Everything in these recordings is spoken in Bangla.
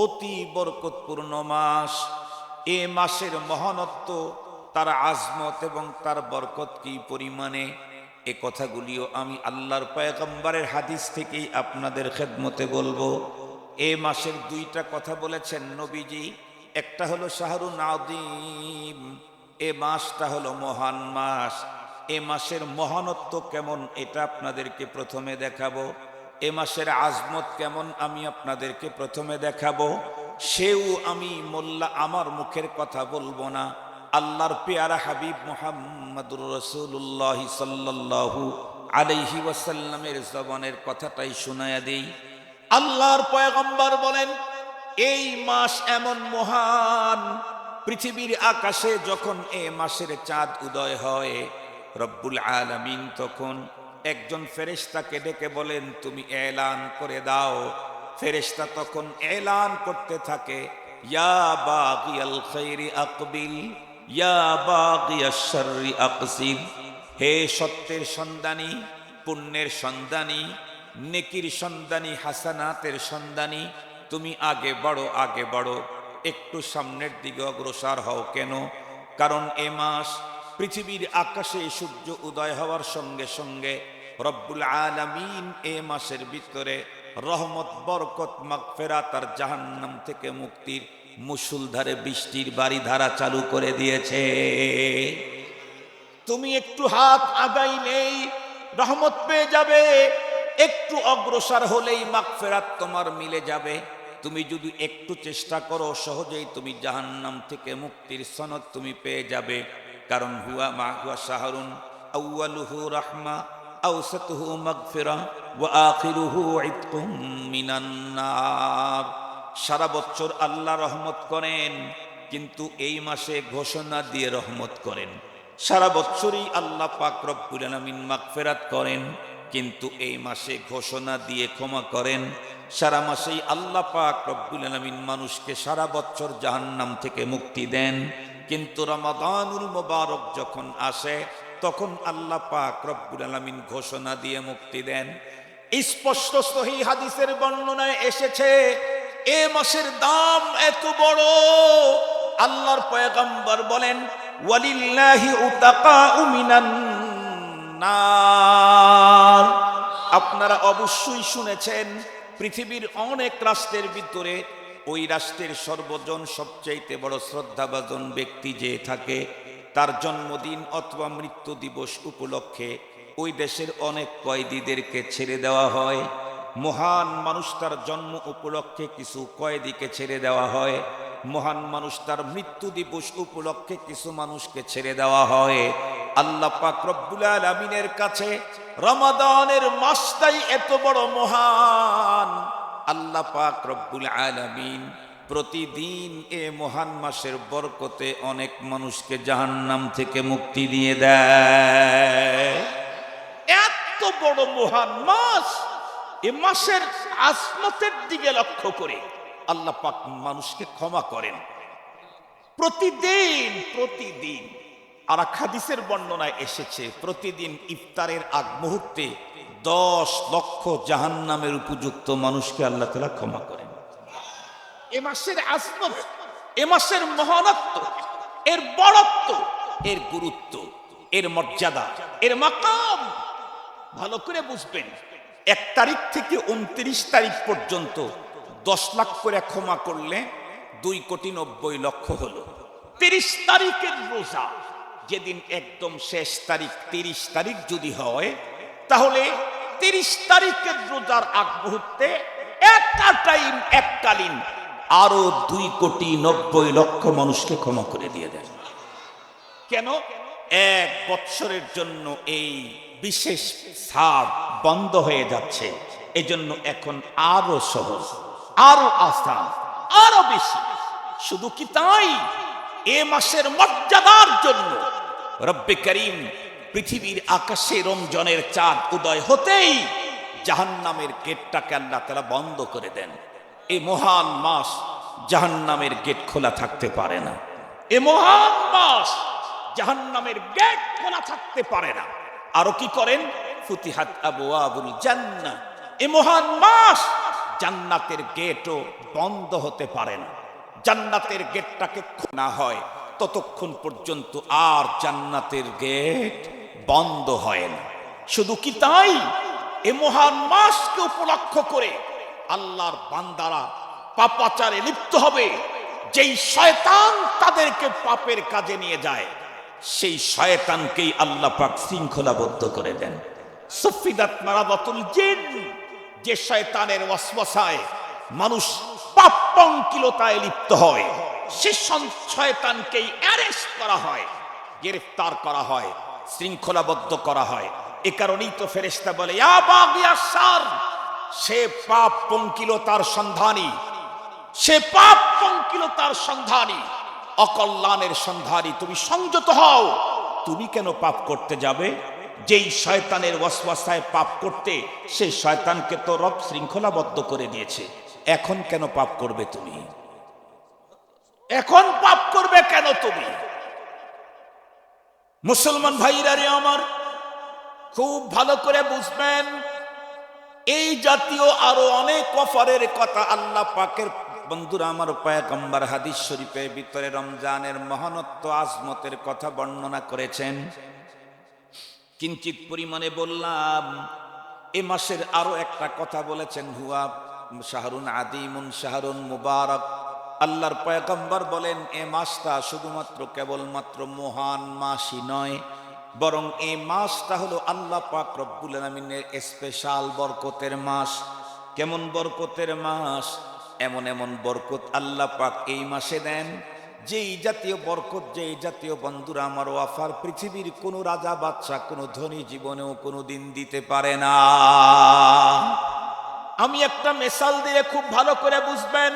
অতি বরকতপূর্ণ মাস। এ মাসের মহানত্ব, তার আজমত এবং তার বরকত কি পরিমাণে? এ কথাগুলিও আমি আল্লাহর পয়গম্বরের হাদিস থেকেই আপনাদের খেদমতে বলব। এ মাসের দুইটা কথা বলেছেন নবীজি। একটা হলো শাহরুন আদিম এ মাসটা হলো মহান মাস। এ মাসের মহানত্ব কেমন এটা আপনাদেরকে প্রথমে দেখাবো। এ মাসের আজমত কেমন আমি আপনাদেরকে প্রথমে দেখাবো। সেও আমি মোল্লা আমার মুখের কথা বলব না। আল্লাহর পেয়ারা হাবিব মোহাম্মদুর রসুল্লাহ সাল্লাল্লাহু আলাইহি ওয়াসাল্লামের জবানের কথাটাই শোনায়া দেই। আল্লাহর পয়গম্বর বলেন, এই মাস এমন মহান, পৃথিবীর আকাশে যখন এ মাসের চাঁদ উদয় হয়, রব্বুল আলামিন তখন একজন ফেরেশতাকে ডেকে বলেন, তুমি এলান করে দাও। ফেরেশতা তখন এলান করতে থাকে আকবিল হে সত্যের সন্ধানী, পুণ্যের সন্ধানী, নেকির সন্ধানী, হাসানাতের সন্ধানী, তুমি আগে বড় আগে বড়, একটু সামনের দিকে অগ্রসর হও কেন? কারণ এ মাস পৃথিবীর আকাশে সূর্য উদয় হওয়ার সঙ্গে সঙ্গে রব্বুল আলামিন এ মাসের ভিতরে রহমত, বরকত মাগফেরা তার জাহান্নাম থেকে মুক্তির মুসুলধারে বৃষ্টির বাড়ি ধারা চালু করে দিয়েছে। তুমি একটু হাত আগাইলেই রহমত পেয়ে যাবে। একটু অগ্রসর হলেই মাগফেরাত তোমার মিলে যাবে। তুমি যদি একটু চেষ্টা করো, সহজেই তুমি জাহান্নাম থেকে মুক্তির সনদ তুমি পেয়ে যাবে। কারণ হুয়া মা হুয়া শাহরুন আউয়ালুহু রাহমা আউসাতুহু মাগফিরা ওয়া সারা বছর আল্লাহ রহমত করেন, কিন্তু এই মাসে ঘোষণা দিয়ে রহমত করেন। সারা বছরই আল্লাহ পাক রব্বুল আলামিন মাগফিরাত করেন, কিন্তু এই মাসে ঘোষণা দিয়ে ক্ষমা করেন। সারা মাসেই আল্লাহ পাক রব্বুল আলামিন মানুষকে সারা বছর জাহান্নাম থেকে মুক্তি দেন, কিন্তু রমাদানুল মোবারক যখন আসে তখন আল্লাহ পাক রব্বুল আলামিন ঘোষণা দিয়ে মুক্তি দেন। স্পষ্ট সহি হাদিসের বর্ণনায় এসেছে, এ মাসের দাম এত বড়। আল্লাহর পয়গম্বর বলেন, ওয়ালিল্লাহি আপনারা অবশ্যই শুনেছেন, পৃথিবীর অনেক রাষ্ট্রের ভিতরে ওই রাষ্ট্রের সর্বজন সবচাইতে বড় শ্রদ্ধাভাজন ব্যক্তি যে থাকে তার জন্মদিন অথবা মৃত্যু দিবস উপলক্ষে ওই দেশের অনেক কয়েদিদেরকে ছেড়ে দেওয়া হয়। মহান মানুষ তার জন্ম উপলক্ষে কিছু কয়েদিকে ছেড়ে দেওয়া হয়। মহান মানুষ তার মৃত্যু দিবস উপলক্ষে কিছু মানুষকে ছেড়ে দেওয়া হয়। আল্লাহ পাক রব্বুল আলামিনের কাছে রমাদানের মাসটাই এত বড় মহান। আল্লাহ পাক রব্বুল আলামিন প্রতিদিন এ মহান মাসের বরকতে অনেক মানুষকে জাহান্নাম থেকে মুক্তি দিয়ে দেয়। এত বড় মহান মাস এ মাসের আসমতের দিকে লক্ষ্য করে আল্লাহ পাক মানুষকে ক্ষমা করেন। প্রতিদিন প্রতিদিন আর এক হাদিসের বর্ণনায় এসেছে, প্রতিদিন ইফতারের আগ মুহূর্তে দশ লক্ষ জাহান্নামের উপযুক্ত মানুষকে আল্লাহ তালা ক্ষমা করেন। এ মাসের আসমত এ মাসের মহানত্ব, এর বড়ত্ব এর গুরুত্ব, এর মর্যাদা, এর মাকাম। ভালো করে বুঝবেন, এক তারিখ থেকে উনত্রিশ তারিখ পর্যন্ত দশ লাখ করে ক্ষমা করলে দুই কোটি নব্বই লক্ষ হলো। তিরিশ তারিখের রোজা, যেদিন একদম শেষ তারিখ, তিরিশ তারিখ যদি হয়, তাহলে তিরিশ তারিখের রোজার আগ মুহূর্তে একটা টাইম এককালীন আরও দুই কোটি নব্বই লক্ষ মানুষকে ক্ষমা করে দিয়ে দেন। কেন? এক বৎসরের জন্য এই বিশেষ ছাড় বন্ধ হয়ে যাচ্ছে। এজন্য এখন আরও সহজ আরও আস্থা আরও বেশি। শুধু কি তাই? এ মাসের মর্যাদার জন্য রব্বে করিম পৃথিবীর আকাশে রমজনের চাঁদ উদয় হতেই জাহান্নামের গেটটাকে আল্লাহ তারা বন্ধ করে দেন। এই মহান মাস জাহান্নামের গেট খোলা থাকতে পারে না। এ মহান মাস জাহান্নামের গেট খোলা থাকতে পারে না। আরও কি করেন? ফুতিহাত আবু আবুল জান্না এ মহান মাস জান্নাতের গেটও বন্ধ হতে পারে না। জান্নাতের গেটটাকে খোলা হয়, ততক্ষণ পর্যন্ত আর জান্নাতের গেট বন্ধ হয় না। শুধু কি তাই? এ মহান মাসকে উপলক্ষ করে আল্লাহর বান্দারা পাপাচারে লিপ্ত হবে। যেই শয়তান তাদেরকে পাপের কাজে নিয়ে যায়, সেই শয়তানকেই আল্লাহ পাক শৃঙ্খলাবদ্ধ করে দেন। সফিদাত মারাবাতুল জিন, যে শয়তানের ওয়াসওয়াসায় মানুষ পাপ পঙ্কিলতায় লিপ্ত হয়, সে শয়তানকেই অ্যারেস্ট করা হয়, গ্রেফতার করা হয়, শৃঙ্খলাবদ্ধ করা হয়। এ কারণেই তো ফেরেশতা বলে, ইয়া বাগিয়া সে পাপ পঙ্কিলতার সন্ধানী। সে পাপ পঙ্কিলতার সন্ধানী। অকল্যাণের সন্ধানী, তুমি সংযত হও। তুমি কেন পাপ করতে যাবে? যেই শয়তানের ওয়াসওয়াসায় পাপ করতে, সেই শয়তানকে তো রব শৃঙ্খলাবদ্ধ করে দিয়েছে। এখন কেন পাপ করবে তুমি? এখন পাপ করবে কেন তুমি? মুসলমান ভাইরা রে আমার, খুব ভালো করে বুঝবেন। এই জাতীয় আরও অনেক অফারের কথা আল্লাহ পাকের বন্ধুরা আমার পায়গম্বর হাদিস শরীফের ভিতরে রমজানের মহানত্ব আজমতের কথা বর্ণনা করেছেন। কিঞ্চিত পরিমাণে বললাম, এ মাসের আরও একটা কথা বলেছেন হুয়া, শাহরুন আদিমুন শাহরুন মুবারক। আল্লাহর পয়গম্বর বলেন, এ মাসটা শুধুমাত্র কেবলমাত্র মহান মাসই নয় বরং এই মাসটা হলো আল্লাহ পাক রব্বুল আলমিনের স্পেশাল বরকতের মাস। কেমন বরকতের মাস? এমন এমন বরকত আল্লাহ পাক এই মাসে দেন। যেই জাতীয় বরকত, যেই জাতীয় বন্ধুরা আমার ওয়াফার পৃথিবীর কোনো রাজা বাদশা কোনো ধনী জীবনেও কোনো দিন দিতে পারে না। আমি একটা মেশাল দিয়ে খুব ভালো করে বুঝবেন।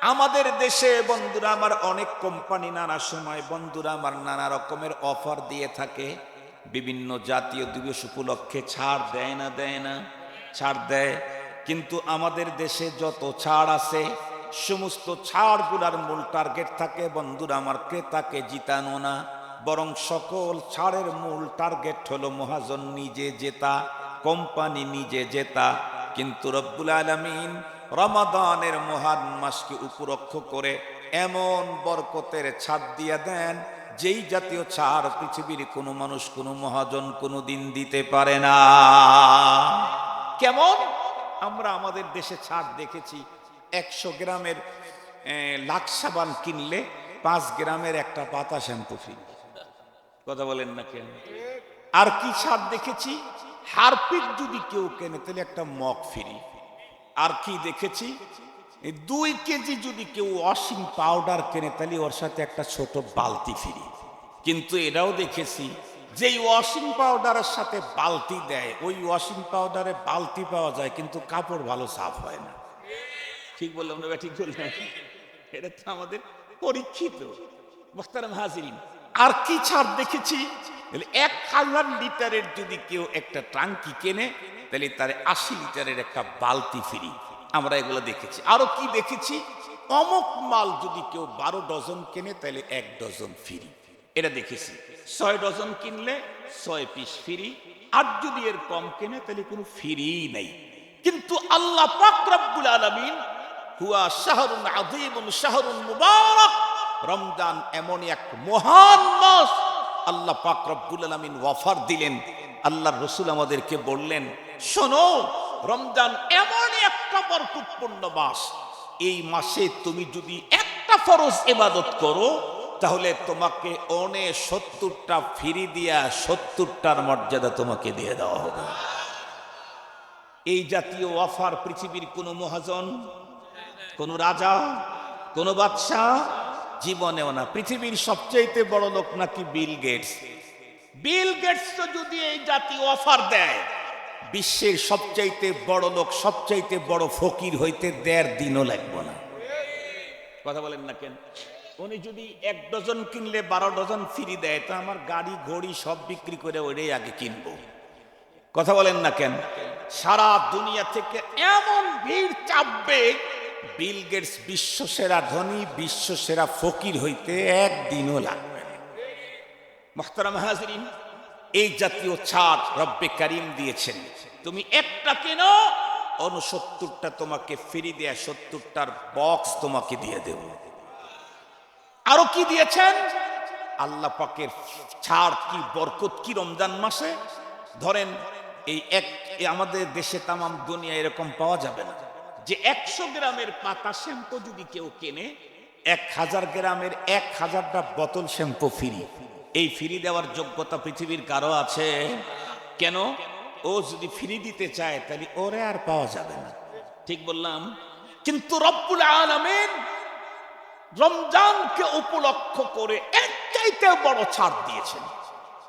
আমাদের দেশে বন্ধুরা আমার অনেক কোম্পানি নানা সময় বন্ধুরা আমার নানা রকমের অফার দিয়ে থাকে। বিভিন্ন জাতীয় দিবস উপলক্ষে ছাড় দেয় না দেয় না, ছাড় দেয়। কিন্তু আমাদের দেশে যত ছাড় আছে, সমস্ত ছাড়গুলার মূল টার্গেট থাকে, বন্ধুরা, আমার ক্রেতাকে জিতানো না। বরং সকল ছাড়ের মূল টার্গেট হলো মহাজন নিজে জেতা, কোম্পানি নিজে জেতা। কিন্তু রব্বুল আলমিন রমাদানের মহান মাসকে উপলক্ষ করে এমন বরকতের ছাড় দিয়ে দেন যেই জাতীয় ছাড় পৃথিবীর কোনো মানুষ কোনো মহাজন কোনো দিন দিতে পারে না। কেমন? আমরা আমাদের দেশে ছাড় দেখেছি একশো গ্রামের আহ, লাখ সাবান কিনলে পাঁচ গ্রামের একটা পাতা শ্যাম্পু ফ্রি। কথা বলেন না কেন? আর কি ছাড় দেখেছি? হারপিক যদি কেউ কেনে তাহলে একটা মগ ফ্রি। আর কি দেখেছি? এই দুই কেজি যদি কেউ ওয়াশিং পাউডার কেনে, তাহলে ওর সাথে একটা ছোট বালতি ফিরি কিন্তু এটাও দেখেছি, যেই ওয়াশিং পাউডারের সাথে বালতি দেয়, ওই ওয়াশিং পাউডারে বালতি পাওয়া যায়, কিন্তু কাপড় ভালো সাফ হয় না। ঠিক বললাম না ঠিক বললাম এটা তো আমাদের পরীক্ষিত। হাজিরিন, আর কি ছাড় দেখেছি? এক হাজার লিটারের যদি কেউ একটা ট্রাঙ্কি কেনে, তাহলে তার আশি লিটারের একটা বালতি ফ্রি আমরা এগুলো দেখেছি। আরও কি দেখেছি? অমক মাল যদি কেউ বারো ডজন কেনে, তাহলে এক ডজন ফ্রি। এটা দেখেছি। ছয় ডজন কিনলে ছয় পিস ফ্রি। আর যদি এর কম কেনে, তাহলে কোনো ফ্রি নেই। কিন্তু আল্লাহ পাক রব্বুল আলামিন হুয়া শাহরুন আযীমুন, শাহরুন মুবারক, রমজান এমন এক মহান মাস আল্লাহ পাক রব্বুল আলামিন ওয়াফার দিলেন। আল্লাহ রসুল আমাদেরকে বললেন, শোনো রমজান এমন একটা বরকতপূর্ণ মাস। এই মাসে তুমি যদি একটা ফরজ ইবাদত করো, তাহলে তোমাকে অনে সত্তরটা ফিরি দিয়া সত্তরটার মর্যাদা তোমাকে দিয়ে দেওয়া হবে। এই জাতীয় অফার পৃথিবীর কোনো মহাজন, কোন রাজা, কোন বাদশাহ, জীবনেও না। পৃথিবীর সবচাইতে বড় লোক নাকি বিল গেটস। বিল গেটস যদি এই জাতীয় অফার দেয় বিশ্বের সবচাইতে বড় লোক, সবচাইতে বড় ফকির হইতে দেড় দিনও লাগবে না। কথা বলেন না কেন? উনি যদি এক ডজন কিনলে বারো ডজন ফ্রি দেয়, তো আমার গাড়ি, ঘড়ি সব বিক্রি করে ওইটাই আগে কিনবো। কথা বলেন না কেন? সারা দুনিয়া থেকে এমন ভিড় চাপবে, বিল গেটস বিশ্ব সেরা ধনী বিশ্ব সেরা ফকির হইতে একদিনও লাগবে না। মোহতারাম হাজরিন এই জাতীয় ছাড় রব্বে কারিম দিয়েছেন। তুমি একটা কেনো উনসত্তরটা তোমাকে ফিরি দেয়া, সত্তরটার বক্স তোমাকে দিয়ে দেব। আরও কি দিয়েছেন? আল্লাহ পাকের ছাড় কি বরকত কি রমজান মাসে? ধরেন, এই এক আমাদের দেশে তামাম দুনিয়া এরকম পাওয়া যাবে না। যে একশো গ্রামের পাতা শ্যাম্পু যদি কেউ কেনে, এক হাজার গ্রামের এক হাজারটা বোতল শ্যাম্পু ফ্রি। এই ফ্রি দেওয়ার যোগ্যতা পৃথিবীর কারও আছে? কেন? ও যদি ফ্রি দিতে চায়, তাহলে ওরে আর পাওয়া যাবে না। ঠিক বললাম? কিন্তু রব্বুল আলামিন রমজানকে উপলক্ষ করে এক চাইতে বড় ছাড় দিয়েছেন।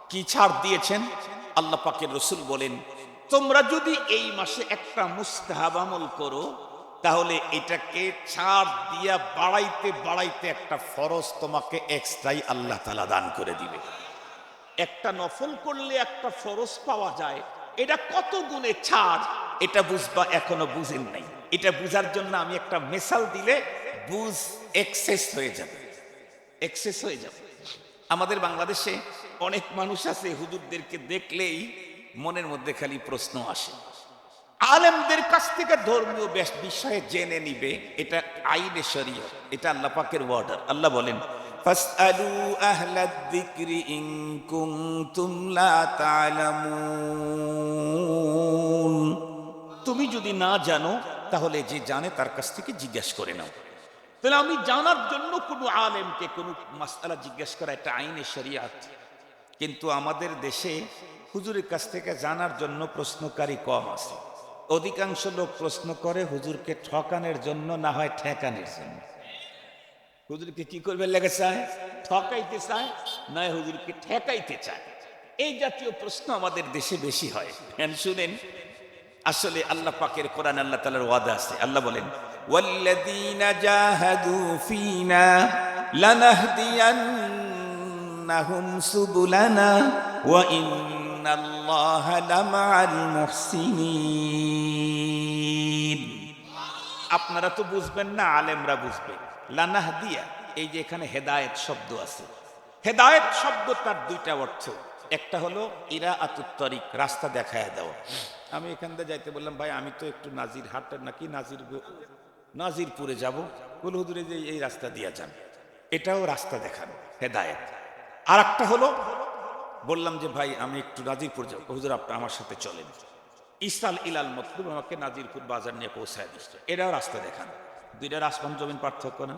কি ছাড় দিয়েছেন? আল্লাহ পাকের রসুল বলেন, তোমরা যদি এই মাসে একটা মুস্তাহাব আমল করো তাহলে এটাকে ছাড় দিয়া বাড়াইতে বাড়াইতে একটা ফরজ তোমাকে এক্সট্রাই আল্লাহ তালা দান করে দিবে। একটা নফল করলে একটা ফরজ পাওয়া যায়। এটা কত গুণে ছাড়? এটা বুঝবা এখনও বুঝেন নাই। এটা বুঝার জন্য আমি একটা মেসাল দিলে বুঝ এক্সেস হয়ে যাবে। এক্সেস হয়ে যাবে। আমাদের বাংলাদেশে অনেক মানুষ আছে হুজুরদেরকে দেখলেই মনের মধ্যে খালি প্রশ্ন আসে। আলেমদের কাছ থেকে ধর্মীয় বিষয়ে জেনে নিবে, এটা আইনে শরীয় এটা আল্লাহ পাকের ওয়ার্ডার আল্লাহ বলেন, ফাসআলু আহলাদ যিকরি ইন কুনতুম লা তুমি যদি না জানো, তাহলে যে জানে তার কাছ থেকে জিজ্ঞাসা করে নাও। তাহলে আমি জানার জন্য কোনো আলেমকে কোনো মাসআলা জিজ্ঞাসা করা একটা আইনে শরিয়াত। কিন্তু আমাদের দেশে হুজুরের কাছ থেকে জানার জন্য প্রশ্নকারী কম আছে। অধিকাংশ লোক প্রশ্ন করে, হুজুরকে ঠকানের জন্য না হয় ঠেকানের জন্য? হুজুরকে কি করবে লেগে চায়? ঠকাইতে চায়, না হুজুরকে ঠেকাইতে চায়? এই জাতীয় প্রশ্ন আমাদের দেশে বেশি হয়। শুনেন? আসলে আল্লাহ পাকের কোরআন, আল্লাহ তালার ওয়াদা আছে। আল্লাহ বলেন, ওয়াল্লাযীনা জাহাদু ফীনা লানাহদিয়ান্নাহুম সুবুলানা ওয়া ইন্নাল্লাহা লামাআল মুহসিনিন আপনারা তো বুঝবেন না, আলেমরা বুঝবে। লানাহদিয়া এই যে এখানে হেদায়েত শব্দ আছে। হেদায়েত শব্দ তার দুইটা অর্থ। একটা হলো ইরা আতুত্তরিক রাস্তা দেখায় দেওয়া। আমি এখান থেকে যাইতে বললাম, ভাই, আমি তো একটু নাজির হাট নাকি নাজির নাজিরপুরে যাব। বলে হুজুরে যে এই রাস্তা দিয়ে যান। এটাও রাস্তা দেখানো, হেদায়েত। আর একটা হলো বললাম যে, ভাই, আমি একটু নাজিরপুর যাব। হুজুর, আপনি আমার সাথে চলেন। ইসাল ইলাল মতলুব আমাকে নাজিরপুর বাজার নিয়ে পৌঁছায় দিচ্ছে। এটাও রাস্তা দেখান। দুইটার আসমান জমিন পার্থক্য না?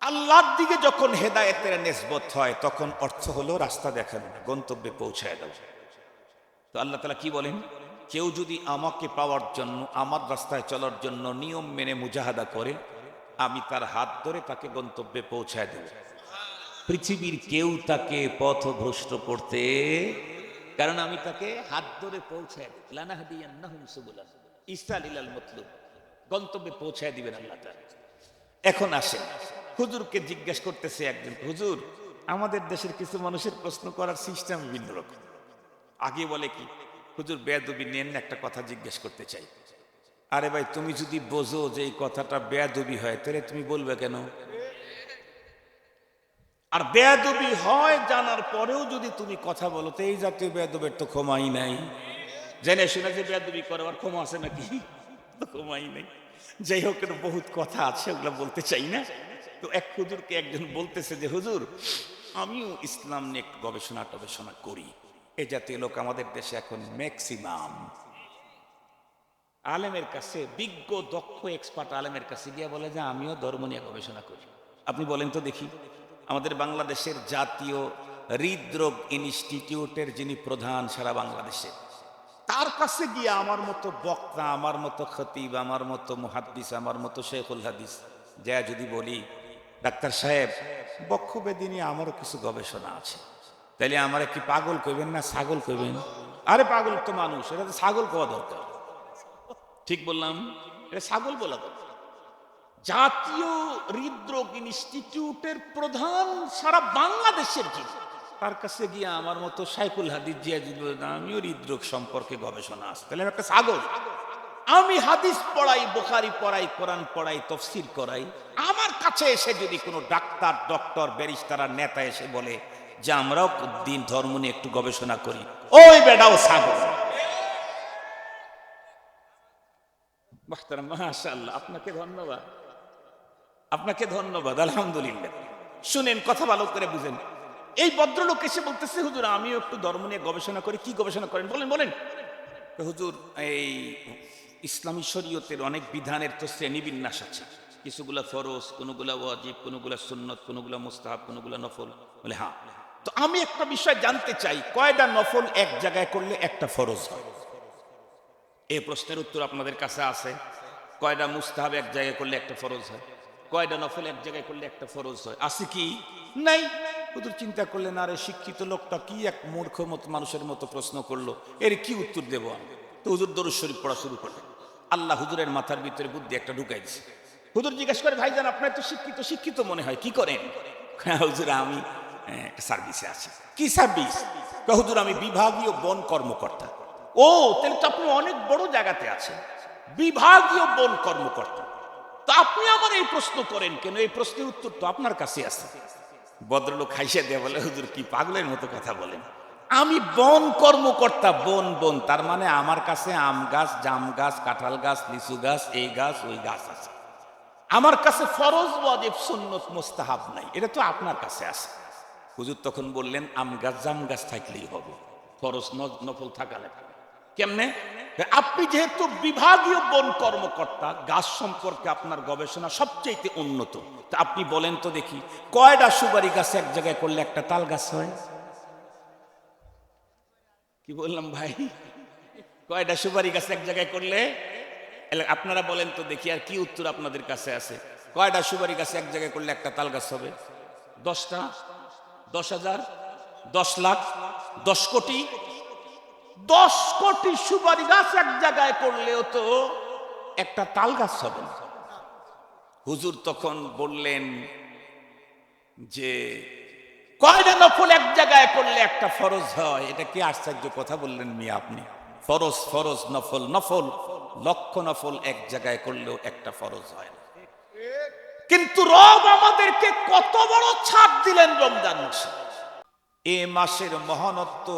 আল্লাহর দিকে যখন হেদায়েতের নেসবত হয়, তখন অর্থ হলো রাস্তা দেখানো, গন্তব্যে পৌঁছায় দাও তো আল্লাহ তালা কি বলেন? কেউ যদি আমাকে পাওয়ার জন্য, আমার রাস্তায় চলার জন্য নিয়ম মেনে মুজাহাদা করে, আমি তার হাত ধরে তাকে গন্তব্যে পৌঁছায় দেব। পৃথিবীর কেউ তাকে পথভ্রষ্ট করতে, কারণ আমি তাকে হাত ধরে পৌঁছায় লানাহাদিয়ান্নাহুম ইলাল গন্তব্যে পৌঁছায় দিবেন আল্লাহ এখন আসেন। হুজুরকে জিজ্ঞেস করতেছে একজন, হুজুর, আমাদের দেশের কিছু মানুষের প্রশ্ন করার সিস্টেম ভিন্ন রকম। আগে বলে কি, হুজুর, বেয়াদবি নেন একটা কথা জিজ্ঞেস করতে চাই। আরে ভাই, তুমি যদি বোঝো যে এই কথাটা বেয়াদবি হয়, তাহলে তুমি বলবে কেন? আর বেয়াদবি হয় জানার পরেও যদি তুমি কথা বলো, তো এই জাতীয় বেয়াদবের তো ক্ষমাই নাই। জেনে শুনে যে বেয়াদবি করবার ক্ষমা আছে নাকি? ক্ষমাই নাই। যাই হোক বহুত কথা আছে, ওগুলো বলতে চাই না। তো এক হুজুরকে একজন বলতেছে যে, হুজুর, আমিও ইসলাম নিয়ে একটু গবেষণা টবেষণা করি। এ জাতীয় লোক আমাদের দেশে এখন ম্যাক্সিমাম আলেমের কাছে, বিজ্ঞ, দক্ষ এক্সপার্ট আলেমের কাছে গিয়ে বলে যে, আমিও ধর্ম নিয়ে গবেষণা করি। আপনি বলেন তো দেখি। আমাদের বাংলাদেশের জাতীয় হৃদরোগ ইনস্টিটিউটের যিনি প্রধান, সারা বাংলাদেশে। তার কাছে গিয়ে আমার মতো বক্তা, আমার মতো খতিব, আমার মতো মুহাদ্দিস, আমার মতো শেখুল হাদিস, যা যদি বলি, ডাক্তার সাহেব বক্ষবেদী নিয়ে আমারও কিছু গবেষণা আছে। তাইলে আমার কি পাগল কইবেন না ছাগল কইবেন? আরে পাগল তো মানুষ এটা তো ছাগল কোয়া দরকার? ঠিক বললাম? এটা ছাগল বলা দরকার। জাতীয় হৃদরোগ ইনস্টিটিউটের প্রধান সারা বাংলাদেশের কি তার কাছে গিয়ে আমার মতো সাইকুল হাদিস জিয়া যদি বলে, না, আমিও হৃদরোগ সম্পর্কে গবেষণা আস তাহলে একটা সাগর। আমি হাদিস পড়াই বোখারি পড়াই কোরআন পড়াই তফসির করাই। আমার কাছে এসে যদি কোনো ডাক্তার ডক্টর ব্যারিস্টার নেতা এসে বলে যে আমরাও দিন ধর্ম নিয়ে একটু গবেষণা করি ওই বেটাও ছাগল মোহতারাম মাশাআল্লাহ আপনাকে ধন্যবাদ। আপনাকে ধন্যবাদ, আলহামদুলিল্লাহ। শুনেন, কথা ভালো করে বুঝেন। এই ভদ্রলোক এসে বলতেছে, হুজুর, আমিও একটু ধর্ম নিয়ে গবেষণা করি। কি গবেষণা করেন? বলেন বলেন। হুজুর, এই ইসলামী শরীয়তের অনেক বিধানের তো শ্রেণীবিন্যাস আছে। কিছুগুলা ফরজ, কোনোগুলা ওয়াজিব, কোনোগুলা সুন্নত, কোনোগুলা মুস্তাহাব, কোনোগুলা নফল। বলে হ্যাঁ। তো আমি একটা বিষয় জানতে চাই, কয়টা নফল এক জায়গায় করলে একটা ফরজ হয়? এই প্রশ্নের উত্তর আপনাদের কাছে আছে। কয়টা মুস্তাহাব এক জায়গায় করলে একটা ফরজ হয়? কয়টা নফল এক জায়গায় করলে একটা ফরজ হয়। আছে কি? নাই। হুজুর চিন্তা করলেন, আরে শিক্ষিত লোকটা কি এক মূর্খ মতো মানুষের মতো প্রশ্ন করল? এর কি উত্তর দেবো আমি? তো হুজুর দরুদ শরীফ পড়া শুরু করলেন। আল্লাহ হুজুরের মাথার ভিতরে বুদ্ধি একটা ঢুকাই দিছে হুজুর জিজ্ঞেস করে, ভাইজান, আপনার তো শিক্ষিত শিক্ষিত মনে হয়, কি করেন? হুজুর, আমি একটা সার্ভিসে আছি। কি সার্ভিস হুজুর, আমি বিভাগীয় বন কর্মকর্তা। ও, তাহলে তো আপনি অনেক বড় জায়গাতে আছেন। বিভাগীয় বন কর্মকর্তা। তা আপনি আমার এই প্রশ্ন করেন কেন? এই প্রশ্নের উত্তর তো আপনার কাছে আছে। ভদ্রলোক খাইসে দিয়ে বলে, হুজুর, কি পাগলের মতো কথা বলেন? আমি বন কর্মকর্তা, বন বন, তার মানে আমার কাছে আম গাছ, জাম গাছ, কাঁঠাল গাছ, লিচু গাছ, এই গাছ, ওই গাছ আছে। আমার কাছে ফরজ, ওয়াজিব, সুন্নত, মুস্তাহাব নাই। এটা তো আপনার কাছে আছে। হুজুর তখন বললেন, আম গাছ, জাম গাছ থাকলেই হবে। ফরজ নফল থাকা কেমনে? আপনি যেহেতু বিভাগীয় বন কর্মকর্তা, গাছ সম্পর্কে আপনার গবেষণা সবচেয়ে উন্নত। তা আপনি বলেন তো দেখি কয়টা সুপারি গাছ এক জায়গায় করলে একটা তাল গাছ হয়? কি বললাম ভাই? কয়টা সুপারি গাছ এক জায়গায় করলে? আপনারা বলেন তো দেখি আর কি উত্তর আপনাদের কাছে আছে। কয়টা সুপারি গাছ এক জায়গায় করলে একটা তাল গাছ হবে? দশটা? দশ হাজার? দশ লাখ? দশ কোটি? দশ কোটি সুপারি গাছ এক জায়গায় করলেও তো একটা তাল গাছ হবে। হুজুর তখন বললেন যে কয়টা নফল এক জায়গায় করলে একটা ফরজ হয়? এটা কি আশ্চর্য কথা বললেন মিয়া আপনি? ফরজ ফরজ, নফল নফল, লক্ষ নফল এক জায়গায় করলেও একটা ফরজ হয় কিন্তু রব আমাদেরকে কত বড় ছাড় দিলেন রমজান এ মাসের মহানত্ব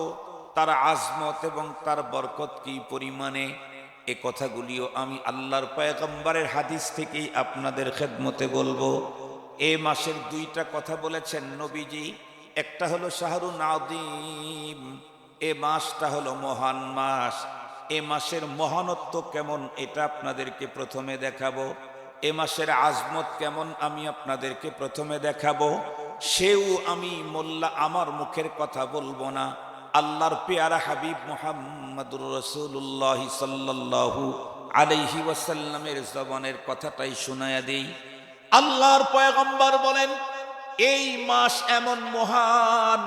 তার আজমত এবং তার বরকত কি পরিমাণে? এ কথাগুলিও আমি আল্লাহর পয়গম্বরের হাদিস থেকেই আপনাদের খেদমতে বলব। এ মাসের দুইটা কথা বলেছেন নবীজি। একটা হলো শাহরুন আদিম এ মাসটা হলো মহান মাস। এ মাসের মহানত্ব কেমন এটা আপনাদেরকে প্রথমে দেখাবো। এ মাসের আজমত কেমন আমি আপনাদেরকে প্রথমে দেখাবো। সেও আমি মোল্লা আমার মুখের কথা বলব না। আল্লাহর পেয়ারা হাবিব মোহাম্মদুর রসুল্লাহ সাল্লাল্লাহু আলাইহি ওয়াসাল্লামের জবানের কথাটাই শোনায়া দেই। আল্লাহর পয়গম্বর বলেন, এই মাস এমন মহান,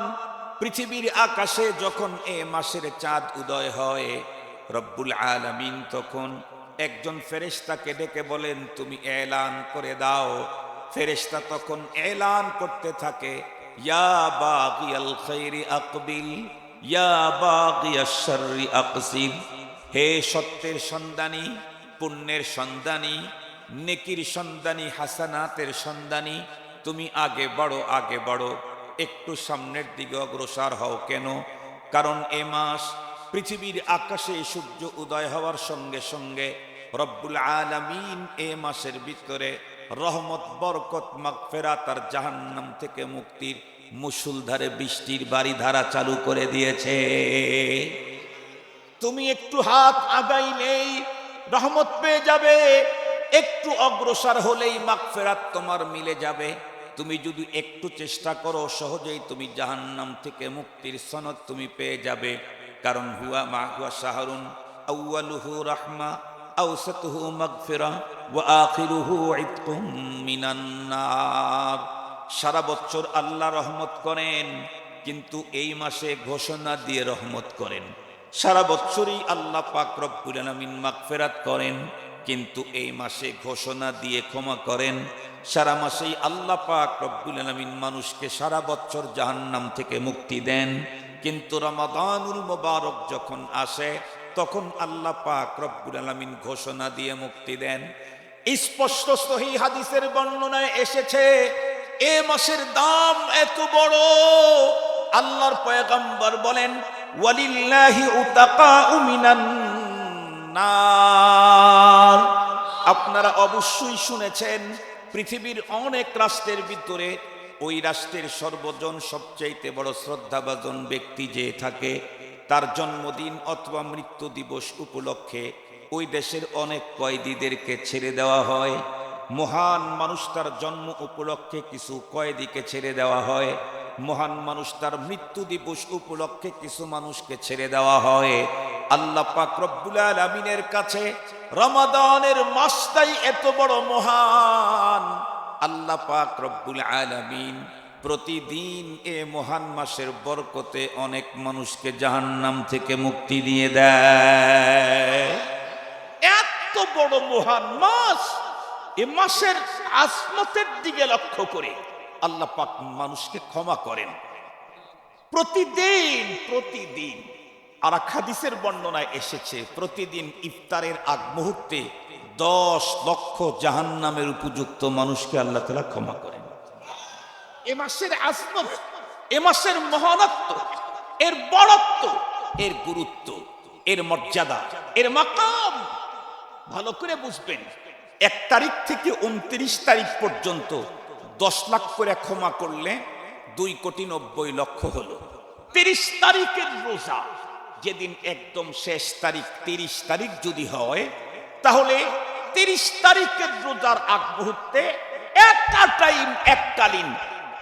পৃথিবীর আকাশে যখন এ মাসের চাঁদ উদয় হয়, রব্বুল আলামিন তখন একজন ফেরেশতাকে ডেকে বলেন, তুমি এলান করে দাও। ফেরেশতা তখন এলান করতে থাকে, ইয়া বাগিয়াল খাইরি আকবিল। হে সত্যের সন্ধানী, পুণ্যের সন্ধানী, নেকির সন্ধানী, হাসানাতের সন্ধানী, তুমি আগে বড় আগে বড়, একটু সামনের দিকে অগ্রসর হও কেন? কারণ এ মাস পৃথিবীর আকাশে সূর্য উদয় হওয়ার সঙ্গে সঙ্গে রব্বুল আলামিন এ মাসের ভিতরে রহমত, বরকত মাগফেরা তার জাহান্নাম থেকে মুক্তির মুসুলধারে বৃষ্টির বাড়ি ধারা চালু করে দিয়েছে। তুমি একটু হাত আগাইলেই রহমত পেয়ে যাবে। একটু অগ্রসর হলেই মাগফেরাত তোমার মিলে যাবে। তুমি যদি একটু চেষ্টা করো, সহজেই তুমি জাহান্নাম থেকে মুক্তির সনদ তুমি পেয়ে যাবে। কারণ হুয়া মা হুয়া শাহরুন আউয়ালুহু রাহমা আউসাতুহু মাগফিরা, ওয়া আখিরুহু ইতকুম মিনান নার। সারা বছর আল্লাহ রহমত করেন, কিন্তু এই মাসে ঘোষণা দিয়ে রহমত করেন। সারা বছরই আল্লাহ পাক রব্বুল আলামিন করেন, কিন্তু এই মাসে ঘোষণা দিয়ে ক্ষমা করেন। সারা মাসেই আল্লাহ পাক রব্বুল আলামিন মানুষকে সারা বছর জাহান্নাম থেকে মুক্তি দেন, কিন্তু রমাদানুল মোবারক যখন আসে, তখন আল্লাহ পাক রব্বুল আলামিন ঘোষণা দিয়ে মুক্তি দেন। স্পষ্ট সহি হাদিসের বর্ণনায় এসেছে এ মাসের দাম এত বড়। আল্লাহর পয়গম্বর বলেন, ওয়ালিল্লাহি আপনারা অবশ্যই শুনেছেন, পৃথিবীর অনেক রাষ্ট্রের ভিতরে ওই রাষ্ট্রের সর্বজন সবচাইতে বড় শ্রদ্ধাভাজন ব্যক্তি যে থাকে, তার জন্মদিন অথবা মৃত্যু দিবস উপলক্ষে ওই দেশের অনেক কয়েদিদেরকে ছেড়ে দেওয়া হয়। মহান মানুষ তার জন্ম উপলক্ষে কিছু কয়েদিকে ছেড়ে দেওয়া হয়। মহান মানুষ তার মৃত্যু দিবস উপলক্ষে কিছু মানুষকে ছেড়ে দেওয়া হয়। আল্লাহ পাক রব্বুল আলামিনের কাছে রমাদানের মাসটাই এত বড় মহান। আল্লাহ পাক রব্বুল আলামিন প্রতিদিন এ মহান মাসের বরকতে অনেক মানুষকে জাহান্নাম থেকে মুক্তি দিয়ে দেয়। এত বড় মহান মাস! এ মাসের আসমতের দিকে লক্ষ্য করে আল্লাহ পাক মানুষকে ক্ষমা করেন। প্রতিদিন প্রতিদিন আর এক হাদিসের বর্ণনায় এসেছে, প্রতিদিন ইফতারের আগ মুহূর্তে দশ লক্ষ জাহান্নামের উপযুক্ত মানুষকে আল্লাহ তালা ক্ষমা করেন। এ মাসের আসমত এ মাসের মহানত্ব, এর বড়ত্ব এর গুরুত্ব, এর মর্যাদা, এর মাকাম, ভালো করে বুঝবেন। এক তারিখ থেকে উনত্রিশ তারিখ পর্যন্ত দশ লাখ করে ক্ষমা করলে দুই কোটি নব্বই লক্ষ হলো। তিরিশ তারিখের রোজা, যেদিন একদম শেষ তারিখ, তিরিশ তারিখ যদি হয়, তাহলে তিরিশ তারিখের রোজার আগ মুহূর্তে একটা টাইম এককালীন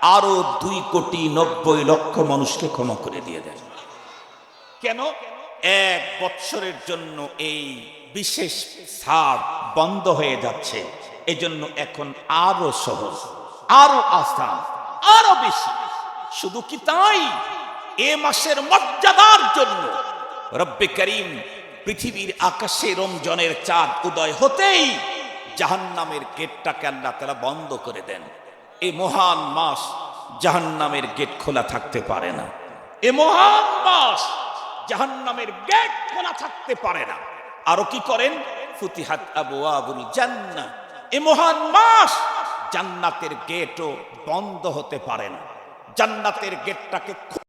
আরও দুই কোটি নব্বই লক্ষ মানুষকে ক্ষমা করে দিয়ে দেন। কেন? এক বৎসরের জন্য এই বিশেষ ছাড় বন্ধ হয়ে যাচ্ছে। এজন্য এখন আরও সহজ, আরও আসান আরও বেশি। শুধু কি তাই? এ মাসের মর্যাদার জন্য রব্বে করিম পৃথিবীর আকাশে রমজনের চাঁদ উদয় হতেই জাহান্নামের গেটটাকে আল্লাহ তারা বন্ধ করে দেন। এ মহান মাস জাহান্নামের গেট খোলা থাকতে পারে না। এ মহান মাস জাহান্নামের গেট খোলা থাকতে পারে না। আরও কি করেন? ফুতিহাত আবু আবুল জান্না এ মহান মাস জান্নাতের গেটও বন্ধ হতে পারে না। জান্নাতের গেটটাকে খু-